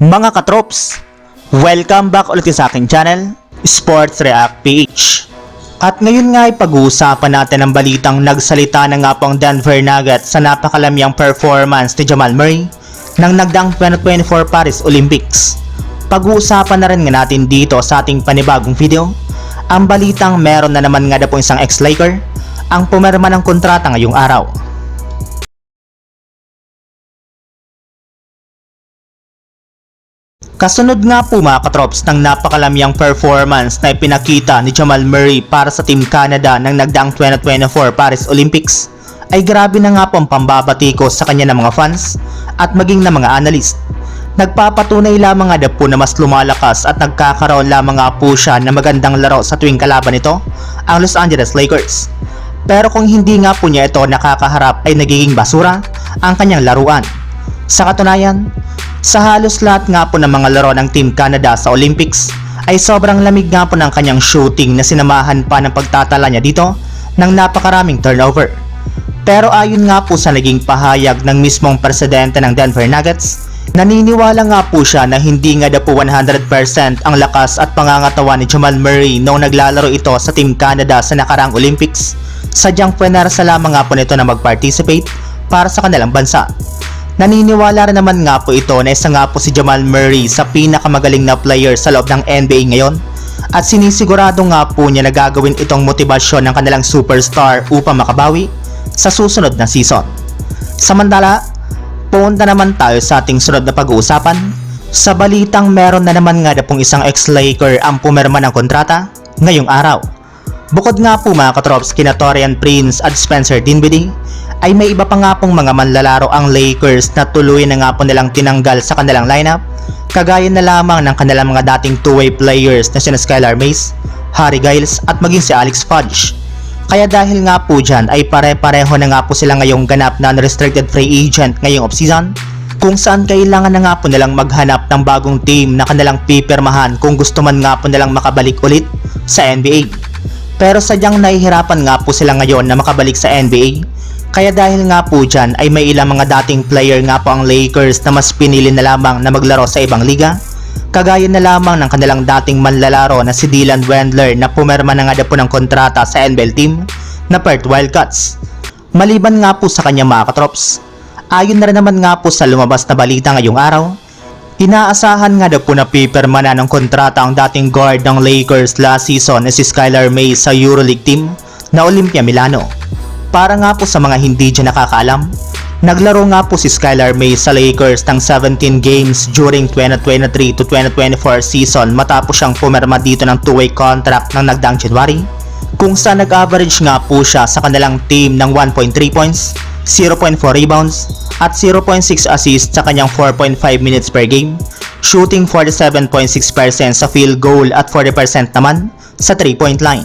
Mga katrops, welcome back ulit sa aking channel, Sports React PH. At ngayon nga ay pag-uusapan natin ang balitang nagsalita na nga po ang Denver Nuggets sa napakalamyang performance ni Jamal Murray ng nagdaang 2024 Paris Olympics. Pag-uusapan na rin nga natin dito sa ating panibagong video, ang balitang meron na naman nga na po isang ex-Laker ang pumirma ng kontrata ngayong araw. Kasunod nga po mga katrops ng napakalamyang performance na ipinakita ni Jamal Murray para sa Team Canada ng nagdaang 2024 Paris Olympics ay grabe na nga po ang pambabati ko sa kanya ng mga fans at maging ng mga analyst. Nagpapatunay lamang nga na po na mas lumalakas at nagkakaroon lamang nga po siya ng magandang laro sa tuwing kalaban nito, ang Los Angeles Lakers. Pero kung hindi nga po niya ito nakakaharap ay nagiging basura ang kanyang laruan. Sa katunayan, sa halos lahat nga po ng mga laro ng Team Canada sa Olympics ay sobrang lamig nga po ng kanyang shooting na sinamahan pa ng pagtatala niya dito ng napakaraming turnover. Pero ayon nga po sa naging pahayag ng mismong presidente ng Denver Nuggets, naniniwala nga po siya na hindi nga daw po 100% ang lakas at pangangatawan ni Jamal Murray noong naglalaro ito sa Team Canada sa nakarang Olympics. Sadyang pwenarsa lamang nga po nito na mag-participate para sa kanilang bansa. Naniniwala rin naman nga po ito na isa nga po si Jamal Murray sa pinakamagaling na player sa loob ng NBA ngayon at sinisigurado nga po niya na gagawin itong motibasyon ng kanilang superstar upang makabawi sa susunod na season. Samantala, punta naman tayo sa ating sunod na pag-uusapan. Sa balitang meron na naman nga na pong isang ex-Laker ang pumirma ng kontrata ngayong araw. Bukod nga po mga katrops kina Torian Prince at Spencer Dinwiddie ay may iba pa nga pong mga manlalaro ang Lakers na tuloy na nga po nilang tinanggal sa kanilang lineup kagaya na lamang ng kanilang mga dating two-way players na sina Skylar Mace, Harry Giles at maging si Alex Fudge. Kaya dahil nga po dyan ay pare-pareho na nga po sila ngayong ganap na unrestricted free agent ngayong offseason kung saan kailangan na nga po nilang maghanap ng bagong team na kanilang pipirmahan kung gusto man nga po nilang makabalik ulit sa NBA. Pero sadyang nahihirapan nga po sila ngayon na makabalik sa NBA kaya dahil nga po dyan ay may ilang mga dating player nga po ang Lakers na mas pinili na lamang na maglaro sa ibang liga kagaya na lamang ng kanilang dating manlalaro na si Dylan Wendler na pumerma na nga po ng kontrata sa NBL team na Perth Wildcats. Maliban nga po sa kanya mga katrops, ayon na rin naman nga po sa lumabas na balita ngayong araw, inaasahan nga daw po na pipirma na ng kontrata ang dating guard ng Lakers last season na si Skylar May sa Euroleague team na Olympia Milano. Para nga po sa mga hindi dyan nakakaalam, naglaro nga po si Skylar May sa Lakers ng 17 games during 2023 to 2024 season matapos siyang pumirma dito ng two-way contract ng nagdaang January kung saan nag-average nga po siya sa kanilang team ng 1.3 points, 0.4 rebounds, at 0.6 assists sa kanyang 4.5 minutes per game, shooting 47.6% sa field goal at 40% naman sa 3-point line.